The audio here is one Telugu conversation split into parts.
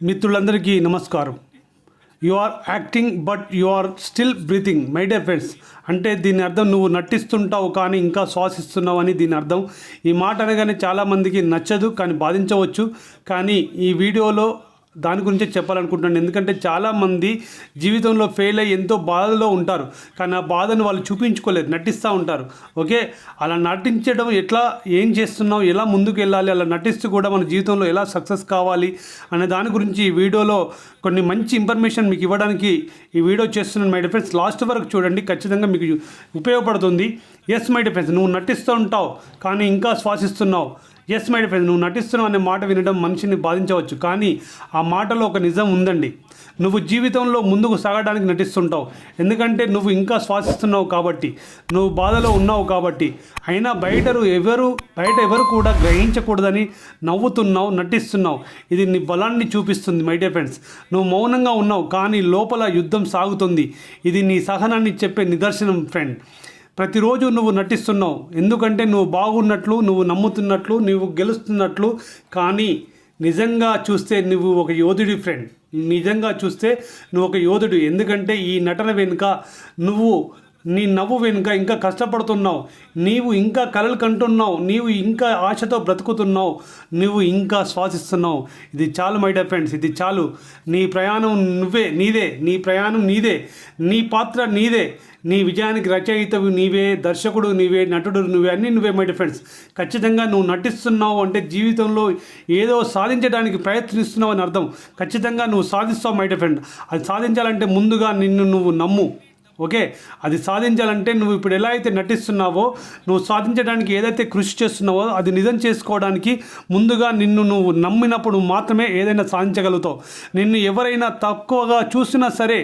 మిత్రులందరికీ నమస్కారం. You are acting but you are still breathing my dear friends అంటే దీని అర్థం నువ్వు నటిస్తుంటావు కానీ ఇంకా శ్వాసిస్తున్నావు అని దీని అర్థం. ఈ మాట అనగానే చాలామందికి నచ్చదు కానీ బాధించవచ్చు. కానీ ఈ వీడియోలో దాని గురించే చెప్పాలనుకుంటున్నాను. ఎందుకంటే చాలామంది జీవితంలో ఫెయిల్ అయ్యి ఎంతో బాధలో ఉంటారు. కానీ ఆ బాధను వాళ్ళు చూపించుకోలేదు నటిస్తూ ఉంటారు. ఓకే? అలా నటించడం ఎట్లా ఏం చేస్తున్నావు ఎలా ముందుకు వెళ్ళాలి అలా నటిస్తూ కూడా మన జీవితంలో ఎలా సక్సెస్ కావాలి అనే దాని గురించి ఈ వీడియోలో కొన్ని మంచి ఇన్ఫర్మేషన్ మీకు ఇవ్వడానికి ఈ వీడియో చేస్తున్నాను. మై డిఫెన్స్ లాస్ట్ వరకు చూడండి ఖచ్చితంగా మీకు ఉపయోగపడుతుంది. ఎస్ మై డిఫెన్స్ నువ్వు నటిస్తూ ఉంటావు కానీ ఇంకా శ్వాసిస్తున్నావు. ఎస్ మై ఫ్రెండ్ నువ్వు నటిస్తున్నావు అనే మాట వినడం మనిషిని బాధించవచ్చు కానీ ఆ మాటలో ఒక నిజం ఉందండి. నువ్వు జీవితంలో ముందుకు సాగడానికి నటిస్తుంటావు. ఎందుకంటే నువ్వు ఇంకా శ్వాసిస్తున్నావు కాబట్టి నువ్వు బాధలో ఉన్నావు కాబట్టి. అయినా బయట ఎవరు బయట ఎవరు కూడా గ్రహించకూడదని నవ్వుతున్నావు నటిస్తున్నావు. ఇది నీ బలాన్ని చూపిస్తుంది మై డియర్ ఫ్రెండ్స్ నువ్వు మౌనంగా ఉన్నావు కానీ లోపల యుద్ధం సాగుతుంది. ఇది నీ సహనాన్ని చెప్పే నిదర్శనం ఫ్రెండ్ ప్రతిరోజు నువ్వు నటిస్తున్నావు. ఎందుకంటే నువ్వు బాగున్నట్లు నువ్వు నమ్ముతున్నట్లు నువ్వు గెలుస్తున్నట్లు. కానీ నిజంగా చూస్తే నువ్వు ఒక యోధుడి ఫ్రెండ్ నిజంగా చూస్తే నువ్వు ఒక యోధుడు. ఎందుకంటే ఈ నటన వెనుక నువ్వు నీ నవ్వు వెనుక ఇంకా కష్టపడుతున్నావు. నీవు ఇంకా కలలు కంటున్నావు. నీవు ఇంకా ఆశతో బ్రతుకుతున్నావు. నువ్వు ఇంకా శ్వాసిస్తున్నావు. ఇది చాలు మై డియర్ ఫ్రెండ్స్ ఇది చాలు. నీ ప్రయాణం నువ్వే నీదే. నీ ప్రయాణం నీదే. నీ పాత్ర నీదే. నీ విజయానికి రచయిత నీవే దర్శకుడు నీవే నటుడు నువ్వే అన్నీ నువ్వే మై డియర్ ఫ్రెండ్స్. ఖచ్చితంగా నువ్వు నటిస్తున్నావు అంటే జీవితంలో ఏదో సాధించడానికి ప్రయత్నిస్తున్నావు అని అర్థం. ఖచ్చితంగా నువ్వు సాధిస్తావు మై డియర్ ఫ్రెండ్. అది సాధించాలంటే ముందుగా నిన్ను నువ్వు నమ్ము. ఓకే? అది సాధించాలంటే నువ్వు ఇప్పుడు ఎలా అయితే నటిస్తున్నావో నువ్వు సాధించడానికి ఏదైతే కృషి చేస్తున్నావో అది నిజం చేసుకోవడానికి ముందుగా నిన్ను నువ్వు నమ్మినప్పుడు మాత్రమే ఏదైనా సాధించగలుగుతావు. నిన్ను ఎవరైనా తక్కువగా చూసినా సరే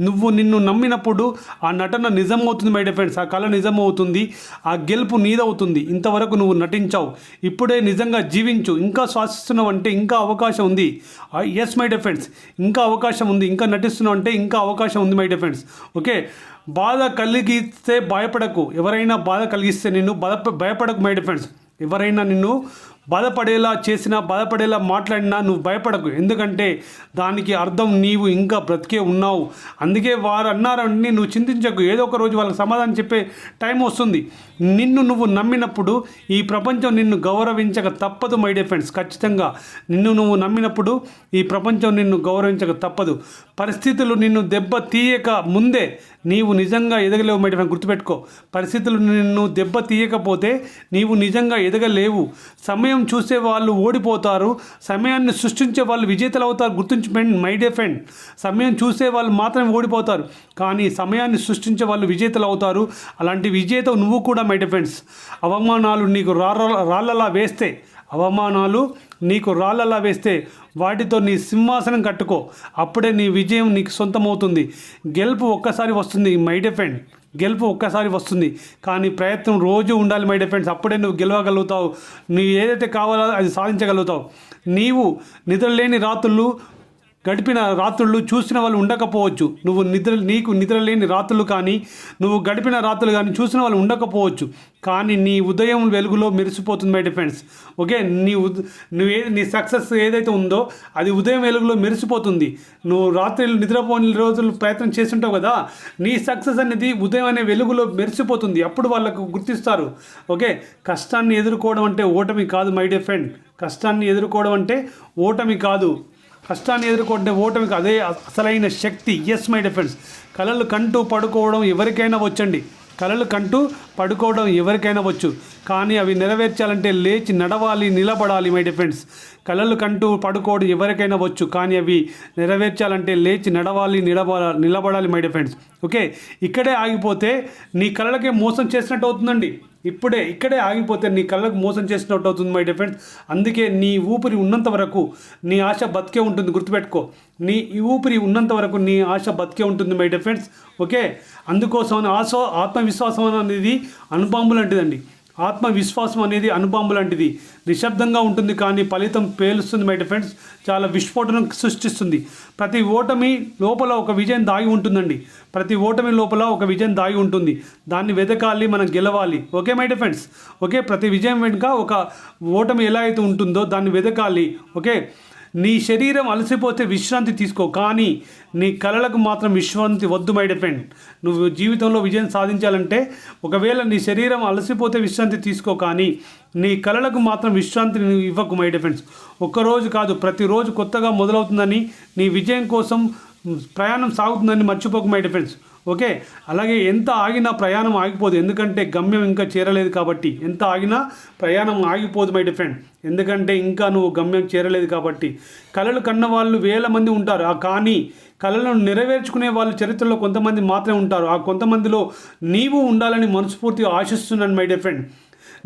నువ్వు నిన్ను నమ్మినప్పుడు ఆ నటన నిజమవుతుంది మై ఫ్రెండ్స్ ఆ కళ నిజమవుతుంది ఆ గెలుపు నీదవుతుంది. ఇంతవరకు నువ్వు నటించావు. ఇప్పుడే నిజంగా జీవించు. ఇంకా శ్వాసిస్తున్నావు అంటే ఇంకా అవకాశం ఉంది. ఎస్ మై ఫ్రెండ్స్ ఇంకా అవకాశం ఉంది. ఇంకా నటిస్తున్నావు అంటే ఇంకా అవకాశం ఉంది మై ఫ్రెండ్స్ ఓకే? బాధ కలిగిస్తే భయపడకు. ఎవరైనా బాధ కలిగిస్తే నిన్ను బాధ భయపడకు మై ఫ్రెండ్స్ ఎవరైనా నిన్ను బాధపడేలా చేసినా బాధపడేలా మాట్లాడినా నువ్వు భయపడకు. ఎందుకంటే దానికి అర్థం నీవు ఇంకా బ్రతికే ఉన్నావు. అందుకే వారు అన్నారని నువ్వు చింతించకు. ఏదో ఒక రోజు వాళ్ళకి సమాధానం చెప్పే టైం వస్తుంది. నిన్ను నువ్వు నమ్మినప్పుడు ఈ ప్రపంచం నిన్ను గౌరవించక తప్పదు మై డియర్ ఫ్రెండ్స్. ఖచ్చితంగా నిన్ను నువ్వు నమ్మినప్పుడు ఈ ప్రపంచం నిన్ను గౌరవించక తప్పదు. పరిస్థితులు నిన్ను దెబ్బ తీయక ముందే నీవు నిజంగా ఎదగలేవు మై డియర్ గుర్తుపెట్టుకో. పరిస్థితులు నిన్ను దెబ్బ తీయకపోతే నీవు నిజంగా ఎదగలేవు. సమయం చూసే వాళ్ళు ఓడిపోతారు. సమయాన్ని సృష్టించే వాళ్ళు విజేతలు అవుతారు. గుర్తుంచుకోండి మై డే ఫ్రెండ్ సమయం చూసే వాళ్ళు మాత్రమే ఓడిపోతారు. కానీ సమయాన్ని సృష్టించే వాళ్ళు విజేతలు అవుతారు. అలాంటి విజేత నువ్వు కూడా మై డే ఫ్రెండ్స్ అవమానాలు నీకు రాళ్ళ రాళ్ళలా వేస్తే అవమానాలు నీకు రాళ్ళలా వేస్తే వాటితో నీ సింహాసనం కట్టుకో. అప్పుడే నీ విజయం నీకు సొంతమవుతుంది. గెలుపు ఒక్కసారి వస్తుంది మై డిఫెండ్ గెలుపు ఒక్కసారి వస్తుంది. కానీ ప్రయత్నం రోజు ఉండాలి మై డిఫెండ్స్ అప్పుడే నువ్వు గెలవగలుగుతావు. నీవు ఏదైతే కావాలో అది సాధించగలుగుతావు. నీవు నిద్రలేని రాత్రులు గడిపిన రాత్రులు చూసిన వాళ్ళు ఉండకపోవచ్చు. నువ్వు నిద్ర నీకు నిద్ర లేని రాత్రులు కానీ నువ్వు గడిపిన రాత్రులు కానీ చూసిన వాళ్ళు ఉండకపోవచ్చు. కానీ నీ ఉదయం వెలుగులో మెరిసిపోతుంది మై డిఫెండ్స్ ఓకే? నీ ఉద్ నువ్వు ఏ నీ సక్సెస్ ఏదైతే ఉందో అది ఉదయం వెలుగులో మెరిసిపోతుంది. నువ్వు రాత్రి నిద్రపోని రోజులు ప్రయత్నం చేస్తుంటావు కదా? నీ సక్సెస్ అనేది ఉదయం అనే వెలుగులో మెరిసిపోతుంది. అప్పుడు వాళ్ళకు గుర్తిస్తారు. ఓకే? కష్టాన్ని ఎదుర్కోవడం అంటే ఓటమి కాదు మై డే ఫ్రెండ్ కష్టాన్ని ఎదుర్కోవడం అంటే ఓటమి కాదు. కష్టాన్ని ఎదుర్కొంటే ఓటమికి అదే అసలైన శక్తి. ఎస్ మై డిఫెన్స్ కళలు కంటూ పడుకోవడం ఎవరికైనా వచ్చండి. కళలు కంటూ పడుకోవడం ఎవరికైనా వచ్చు. కానీ అవి నెరవేర్చాలంటే లేచి నడవాలి నిలబడాలి మై డిఫెండ్స్ కళలు కంటూ పడుకోవడం ఎవరికైనా వచ్చు. కానీ అవి నెరవేర్చాలంటే లేచి నడవాలి నిలబడ నిలబడాలి మై డిఫెండ్స్ ఓకే ఇక్కడే ఆగిపోతే నీ కళలకే మోసం చేసినట్టు అవుతుందండి. ఇప్పుడే ఇక్కడే ఆగిపోతే నీ కళ్ళకు మోసం చేసినట్టు అవుతుంది మై డిఫెండ్స్ అందుకే నీ ఊపిరి ఉన్నంత వరకు నీ ఆశ బతికే ఉంటుంది గుర్తుపెట్టుకో. నీ ఈ ఊపిరి ఉన్నంత వరకు నీ ఆశ బతికే ఉంటుంది మై డిఫెండ్స్ ఓకే? అందుకోసం ఆశ ఆత్మవిశ్వాసం అనేది అనుబాంబు లాంటిదండి ఆత్మవిశ్వాసం అనేది అనుబాంబు లాంటిది. నిశ్శబ్దంగా ఉంటుంది కానీ ఫలితం పేలుస్తుంది మై ఫ్రెండ్స్ చాలా విస్ఫోటనం సృష్టిస్తుంది. ప్రతి ఓటమి లోపల ఒక విజయం దాగి ఉంటుందండి. ప్రతి ఓటమి లోపల ఒక విజయం దాగి ఉంటుంది. దాన్ని వెతకాలి మనం గెలవాలి. ఓకే మై ఫ్రెండ్స్ ఓకే ప్రతి విజయం వెనుక ఒక ఓటమి ఎలా అయితే ఉంటుందో దాన్ని వెతకాలి ఓకే? నీ శరీరం అలసిపోతే విశ్రాంతి తీసుకో కానీ నీ కళలకు మాత్రం విశ్రాంతి వద్దు మై డిఫెండ్ నువ్వు జీవితంలో విజయం సాధించాలంటే ఒకవేళ నీ శరీరం అలసిపోతే విశ్రాంతి తీసుకో కానీ నీ కళలకు మాత్రం విశ్రాంతిని నువ్వు ఇవ్వకు మై డిఫెండ్స్ ఒక్కరోజు కాదు ప్రతిరోజు కొత్తగా మొదలవుతుందని నీ విజయం కోసం ప్రయాణం సాగుతుందని మర్చిపోకు మై డిఫెండ్స్ ఓకే? అలాగే ఎంత ఆగినా ప్రయాణం ఆగిపోదు. ఎందుకంటే గమ్యం ఇంకా చేరలేదు కాబట్టి. ఎంత ఆగినా ప్రయాణం ఆగిపోదు మై డిఫెండ్ ఎందుకంటే ఇంకా నువ్వు గమ్యం చేరలేదు కాబట్టి. కళలు కన్న వాళ్ళు వేల మంది ఉంటారు. ఆ కానీ కళలను నెరవేర్చుకునే వాళ్ళ చరిత్రలో కొంతమంది మాత్రమే ఉంటారు. ఆ కొంతమందిలో నీవు ఉండాలని మనస్ఫూర్తిగా ఆశిస్తున్నాను మై డిఫెండ్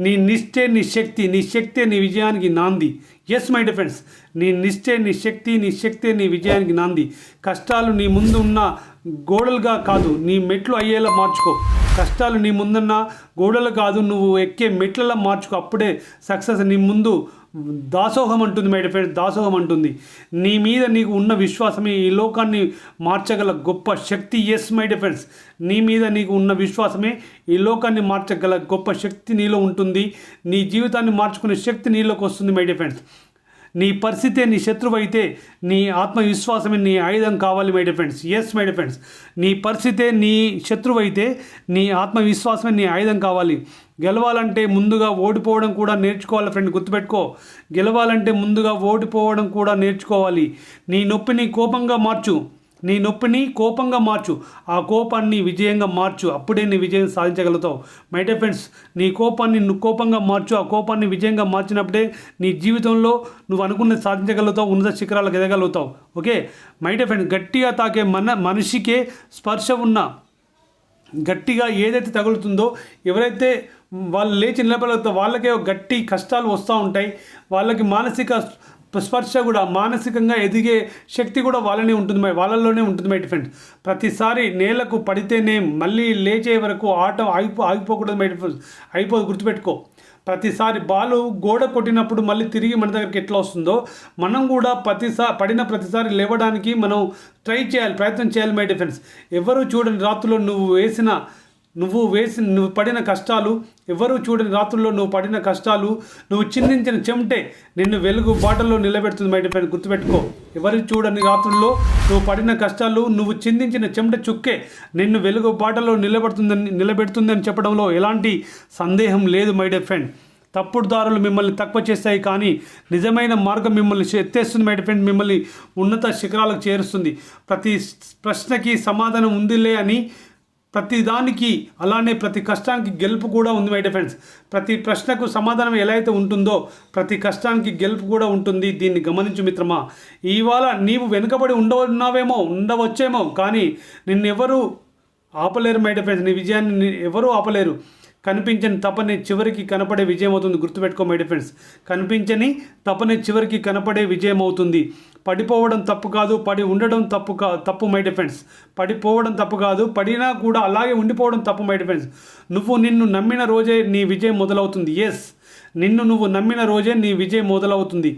నీ నిష్ఠే నీ శక్తి నీ శక్తే నీ విజయానికి నాంది. ఎస్ మై డిఫెండ్స్ నీ నిష్ఠే నీ శక్తి నీ శక్తే నీ విజయానికి నాంది. కష్టాలు నీ ముందు ఉన్న గోడలుగా కాదు నీ మెట్లు అయ్యేలా మార్చుకో. కష్టాలు నీ ముందున్న గోడలు కాదు నువ్వు ఎక్కే మెట్లలా మార్చుకో. అప్పుడే సక్సెస్ నీ ముందు దాసోహం అంటుంది మై ఫ్రెండ్ దాసోహం అంటుంది నీ మీద నీకు ఉన్న విశ్వాసమే ఈ లోకాన్ని మార్చగల గొప్ప శక్తి. ఎస్ మై ఫ్రెండ్స్ నీ మీద నీకు ఉన్న విశ్వాసమే ఈ లోకాన్ని మార్చగల గొప్ప శక్తి నీలో ఉంటుంది. నీ జీవితాన్ని మార్చుకునే శక్తి నీలోకి వస్తుంది మై ఫ్రెండ్స్ నీ పరిస్థితే నీ శత్రువు అయితే నీ ఆత్మవిశ్వాసమే నీ ఆయుధం కావాలి my dear friends yes my dear friends నీ పరిస్థితే నీ శత్రువు అయితే నీ ఆత్మవిశ్వాసమే నీ ఆయుధం కావాలి. గెలవాలంటే ముందుగా ఓడిపోవడం కూడా నేర్చుకోవాలి ఫ్రెండ్ గుర్తుపెట్టుకో. గెలవాలంటే ముందుగా ఓడిపోవడం కూడా నేర్చుకోవాలి. నీ నొప్పిని కోపంగా మార్చు. నీ నొప్పిని కోపంగా మార్చు. ఆ కోపాన్ని విజయంగా మార్చు. అప్పుడే నీ విజయం సాధించగలుగుతావు. మై డే ఫ్రెండ్స్ నీ కోపాన్ని నువ్వు కోపంగా మార్చు. ఆ కోపాన్ని విజయంగా మార్చినప్పుడే నీ జీవితంలో నువ్వు అనుకున్నది సాధించగలుగుతావు. ఉన్నత శిఖరాలకు ఎదగలుగుతావు. ఓకే? మై డే ఫ్రెండ్స్ గట్టిగా తాకే మన మనిషికే స్పర్శ ఉన్న గట్టిగా ఏదైతే తగులుతుందో ఎవరైతే వాళ్ళు లేచి నిలబడగలుగుతారో వాళ్ళకే గట్టి కష్టాలు వస్తూ ఉంటాయి. వాళ్ళకి మానసిక స్పర్శ కూడా మానసికంగా ఎదిగే శక్తి కూడా వాళ్ళనే ఉంటుంది మై వాళ్ళల్లోనే ఉంటుంది మై డిఫెండ్. ప్రతిసారి నేలకు పడితేనే మళ్ళీ లేచే వరకు ఆట ఆగిపో ఆగిపోకూడదు మై డిఫెండ్ అయిపోదు గుర్తుపెట్టుకో. ప్రతిసారి బాలు గోడ కొట్టినప్పుడు మళ్ళీ తిరిగి మన దగ్గరికి ఎట్లా వస్తుందో మనం కూడా ప్రతిసారి పడిన ప్రతిసారి లేవడానికి మనం ట్రై చేయాలి ప్రయత్నం చేయాలి మై డిఫెన్స్. ఎవరు చూడని రాత్రిలో నువ్వు వేసిన నువ్వు వేసి నువ్వు పడిన కష్టాలు ఎవరు చూడని రాత్రుల్లో నువ్వు పడిన కష్టాలు నువ్వు చిందించిన చెమటే నిన్ను వెలుగు బాటల్లో నిలబెడుతుంది మై డిఫెండ్ గుర్తుపెట్టుకో. ఎవరు చూడని రాత్రుల్లో నువ్వు పడిన కష్టాలు నువ్వు చిందించిన చెమట చుక్కే నిన్ను వెలుగు బాటలో నిలబెడుతుందని నిలబెడుతుందని చెప్పడంలో ఎలాంటి సందేహం లేదు మై డిఫెండ్ తప్పుడు దారులు మిమ్మల్ని తక్కువ చేస్తాయి కానీ నిజమైన మార్గం మిమ్మల్ని ఎత్తేస్తుంది మై ఫ్రెండ్ మిమ్మల్ని ఉన్నత శిఖరాలకు చేరుస్తుంది. ప్రతి ప్రశ్నకి సమాధానం ఉందిలే అని ప్రతిదానికి అలానే ప్రతి కష్టానికి గెలుపు కూడా ఉంది మై డిఫెండ్స్ ప్రతి ప్రశ్నకు సమాధానం ఎలా అయితే ఉంటుందో ప్రతి కష్టానికి గెలుపు కూడా ఉంటుంది. దీన్ని గమనించు మిత్రమా ఇవాళ నీవు వెనుకబడి ఉండవున్నావేమో ఉండవచ్చేమో కానీ నిన్నెవరూ ఆపలేరు మై డిఫెండ్స్ నీ విజయాన్ని ఎవరూ ఆపలేరు. కనిపించని తపనే చివరికి కనపడే విజయం అవుతుంది గుర్తుపెట్టుకో మై డిఫెండ్స్ కనిపించని తపనే చివరికి కనపడే విజయం అవుతుంది పడిపోవడం తప్పు కాదు పడి ఉండడం తప్పు కా తప్పు మై డిఫెండ్స్ పడిపోవడం తప్పు కాదు పడినా కూడా అలాగే ఉండిపోవడం తప్పు మై డిఫెండ్స్ నువ్వు నిన్ను నమ్మిన రోజే నీ విజయం మొదలవుతుంది. ఎస్ నిన్ను నువ్వు నమ్మిన రోజే నీ విజయం మొదలవుతుంది.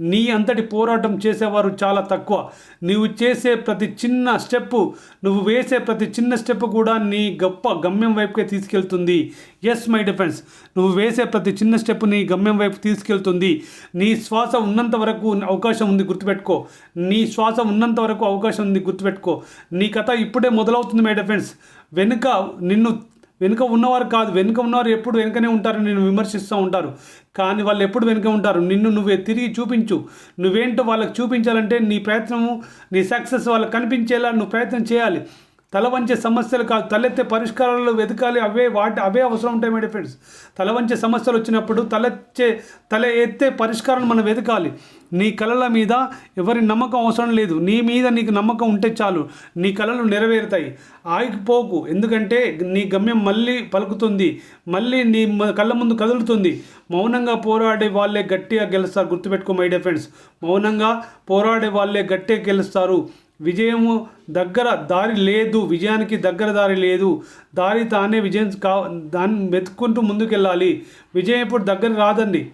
నీ అంతటి పోరాటం చేసేవారు చాలా తక్కువ. నువ్వు చేసే ప్రతి చిన్న స్టెప్పు నువ్వు వేసే ప్రతి చిన్న స్టెప్ కూడా నీ గొప్ప గమ్యం వైపుకే తీసుకెళ్తుంది. ఎస్ మై డిఫెన్స్ నువ్వు వేసే ప్రతి చిన్న స్టెప్ నీ గమ్యం వైపు తీసుకెళ్తుంది. నీ శ్వాస ఉన్నంత వరకు అవకాశం ఉంది గుర్తుపెట్టుకో. నీ శ్వాస ఉన్నంత వరకు అవకాశం ఉంది గుర్తుపెట్టుకో. నీ కథ ఇప్పుడే మొదలవుతుంది మై డిఫెన్స్ వెనుక నిన్ను వెనుక ఉన్నవారు కాదు వెనుక ఉన్నవారు ఎప్పుడు వెనుకనే ఉంటారు నిన్ను విమర్శిస్తూ ఉంటారు. కానీ వాళ్ళు ఎప్పుడు వెనుక ఉంటారు? నిన్ను నువ్వే తిరిగి చూపించు. నువ్వేంటో వాళ్ళకి చూపించాలంటే నీ ప్రయత్నము నీ సక్సెస్ వాళ్ళకి కనిపించేలా నువ్వు ప్రయత్నం చేయాలి. తలవంచే సమస్యలు కాదు. తలెత్తే పరిష్కారాలు వెతకాలి. అవే వాటి అవే అవసరం ఉంటాయి మేడం ఫ్రెండ్స్ తలవంచే సమస్యలు వచ్చినప్పుడు తలెచ్చే తల ఎత్తే పరిష్కారం మనం వెతకాలి. నీ కళల మీద ఎవరి నమ్మకం అవసరం లేదు. నీ మీద నీకు నమ్మకం ఉంటే చాలు. నీ కళలు నెరవేరుతాయి. ఆగిపోకు ఎందుకంటే నీ గమ్యం మళ్ళీ పలుకుతుంది. మళ్ళీ నీ కళ్ళ ముందు కదులుతుంది. మౌనంగా పోరాడే వాళ్ళే గట్టిగా గెలుస్తారు. గుర్తుపెట్టుకో మై డియర్ ఫ్రెండ్స్ మౌనంగా పోరాడే వాళ్ళే గట్టిగా గెలుస్తారు. విజయము దగ్గర దారి లేదు విజయానికి దగ్గర దారి లేదు. దారి తానే విజయం కా దాన్ని వెతుక్కుంటూ ముందుకెళ్ళాలి. విజయం ఎప్పుడు దగ్గర రాదండి.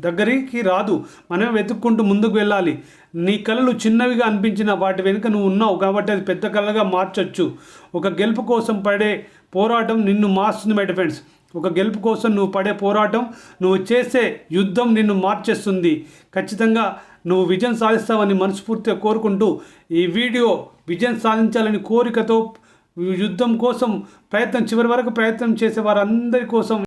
దగ్గరికి రాదు. మనమే వెతుక్కుంటూ ముందుకు వెళ్ళాలి. నీ కళలు చిన్నవిగా అనిపించిన వాటి వెనుక నువ్వు ఉన్నావు కాబట్టి అది పెద్ద కళగా మార్చొచ్చు. ఒక గెలుపు కోసం పడే పోరాటం నిన్ను మారుస్తుంది మై ఫ్రెండ్స్ ఒక గెలుపు కోసం నువ్వు పడే పోరాటం నువ్వు చేసే యుద్ధం నిన్ను మార్చేస్తుంది. ఖచ్చితంగా నువ్వు విజయం సాధిస్తావని మనస్ఫూర్తిగా కోరుకుంటూ ఈ వీడియో విజయం సాధించాలని కోరికతో యుద్ధం కోసం ప్రయత్నం చివరి వరకు ప్రయత్నం చేసే వారందరి కోసం